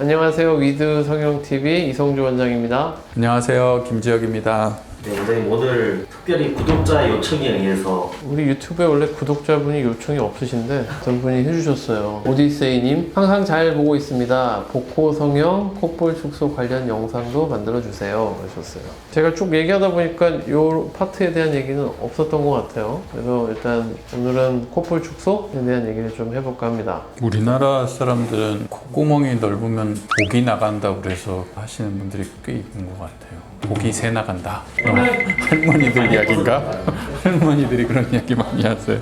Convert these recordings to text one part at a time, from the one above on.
안녕하세요. 위드 성형TV 이성주 원장입니다. 안녕하세요. 김지혁입니다. 네, 원장님 오늘 특별히 구독자 요청에 의해서 우리 유튜브에 원래 구독자분이 요청이 없으신데 어떤 분이 해주셨어요. 오디세이님 항상 잘 보고 있습니다. 복코 성형, 콧볼 축소 관련 영상도 만들어주세요. 하셨어요. 제가 쭉 얘기하다 보니까 이 파트에 대한 얘기는 없었던 것 같아요. 그래서 일단 오늘은 콧볼 축소에 대한 얘기를 좀 해볼까 합니다. 우리나라 사람들은 콧구멍이 넓으면 복이 나간다고 그래서 하시는 분들이 꽤 있는 것 같아요. 복이 새 나간다. 어, 할머니들 이야기인가? 할머니들이 그런 이야기 많이 하세요.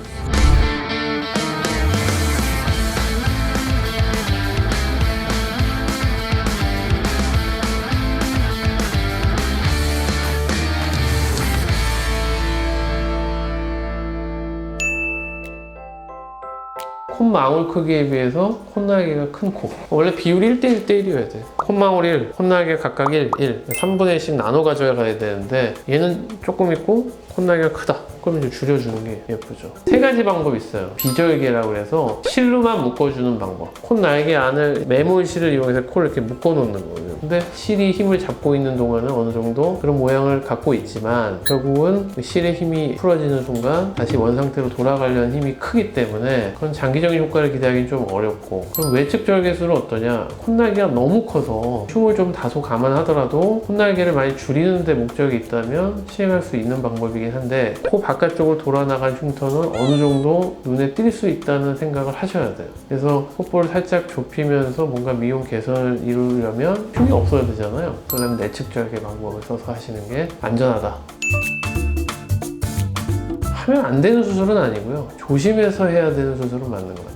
콧망울 크기에 비해서 콧날개가 큰 코. 원래 비율이 1대 1대 1이어야 돼. 콧망울 1, 콧날개 각각 1, 1. 3분의 1씩 나눠 가져가야 되는데 얘는 조금 있고 콧날개가 크다. 그럼 이제 줄여주는 게 예쁘죠. 세 가지 방법이 있어요. 비절개라고 해서 실로만 묶어주는 방법. 콧날개 안을 메모실을 이용해서 코를 이렇게 묶어놓는 거예요. 근데 실이 힘을 잡고 있는 동안은 어느 정도 그런 모양을 갖고 있지만 결국은 그 실의 힘이 풀어지는 순간 다시 원상태로 돌아가려는 힘이 크기 때문에 그런 장기적인 효과를 기대하기는 좀 어렵고 그럼 외측 절개술은 어떠냐? 콧날개가 너무 커서 흉을 좀 다소 감안하더라도 콧날개를 많이 줄이는 데 목적이 있다면 시행할 수 있는 방법이긴 한데 코 바깥쪽으로 돌아나간 흉터는 어느 정도 눈에 띌 수 있다는 생각을 하셔야 돼요. 그래서 콧볼을 살짝 좁히면서 뭔가 미용 개선을 이루려면 흉이 없어야 되잖아요. 그러면 내측 절개 방법을 써서 하시는 게 안전하다. 하면 안 되는 수술은 아니고요. 조심해서 해야 되는 수술은 맞는 것 같아요.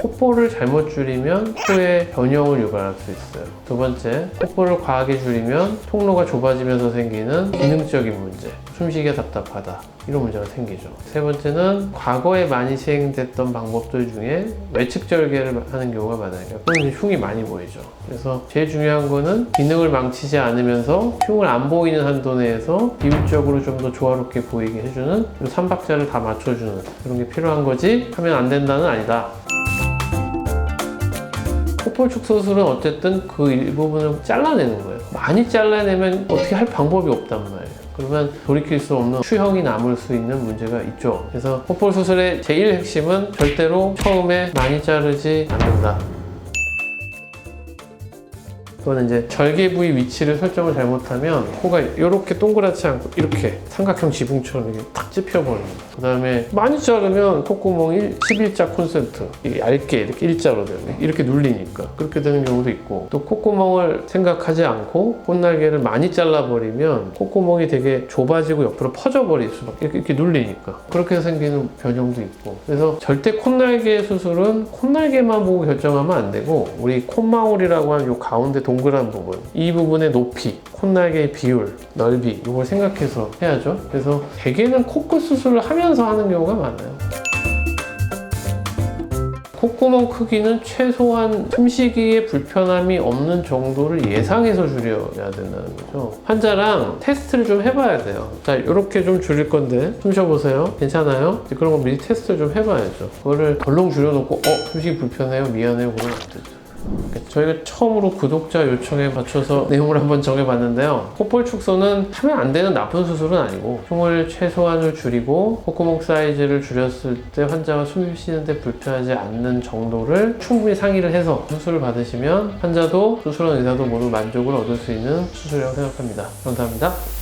콧볼을 잘못 줄이면 코의 변형을 유발할 수 있어요. 두 번째, 콧볼을 과하게 줄이면 통로가 좁아지면서 생기는 기능적인 문제, 숨쉬기가 답답하다. 이런 문제가 생기죠. 세 번째는 과거에 많이 시행됐던 방법들 중에 외측 절개를 하는 경우가 많아요. 그럼 이제 흉이 많이 보이죠. 그래서 제일 중요한 거는 기능을 망치지 않으면서 흉을 안 보이는 한도 내에서 비율적으로 좀 더 조화롭게 보이게 해주는 이 삼박자를 다 맞춰주는 그런 게 필요한 거지 하면 안 된다는 아니다. 콧볼 축소술은 어쨌든 그 일부분을 잘라내는 거예요. 많이 잘라내면 어떻게 할 방법이 없단 말이에요. 그러면 돌이킬 수 없는 추형이 남을 수 있는 문제가 있죠. 그래서 콧볼 수술의 제일 핵심은 절대로 처음에 많이 자르지 않는다. 그거는 이제 절개 부위 위치를 설정을 잘못하면 코가 이렇게 동그랗지 않고 이렇게 삼각형 지붕처럼 이렇게 탁 찝혀버립니다. 그 다음에 많이 자르면 콧구멍이 11자 콘센트 이게 얇게 이렇게 일자로 돼요. 이렇게 눌리니까 그렇게 되는 경우도 있고 또 콧구멍을 생각하지 않고 콧날개를 많이 잘라버리면 콧구멍이 되게 좁아지고 옆으로 퍼져버릴 수밖에 이렇게, 이렇게 눌리니까 그렇게 생기는 변형도 있고 그래서 절대 콧날개 수술은 콧날개만 보고 결정하면 안 되고 우리 콧망울이라고 하는 요 가운데 동그란 부분 이 부분의 높이 콧날개의 비율 넓이 이걸 생각해서 해야죠 그래서 대개는 코끝 수술을 하면서 하는 경우가 많아요 콧구멍 크기는 최소한 숨쉬기에 불편함이 없는 정도를 예상해서 줄여야 된다는 거죠. 환자랑 테스트를 좀 해봐야 돼요. 자, 이렇게 좀 줄일 건데 숨 쉬어보세요. 괜찮아요? 그런 거 미리 테스트를 좀 해봐야죠. 그거를 덜렁 줄여놓고 어? 숨쉬기 불편해요? 미안해요? 그러면 안 되죠. 저희가 처음으로 구독자 요청에 맞춰서 내용을 한번 정해봤는데요. 콧볼 축소는 하면 안 되는 나쁜 수술은 아니고 흉을 최소한을 줄이고 콧구멍 사이즈를 줄였을 때 환자가 숨 쉬는데 불편하지 않는 정도를 충분히 상의를 해서 수술을 받으시면 환자도 수술한 의사도 모두 만족을 얻을 수 있는 수술이라고 생각합니다. 감사합니다.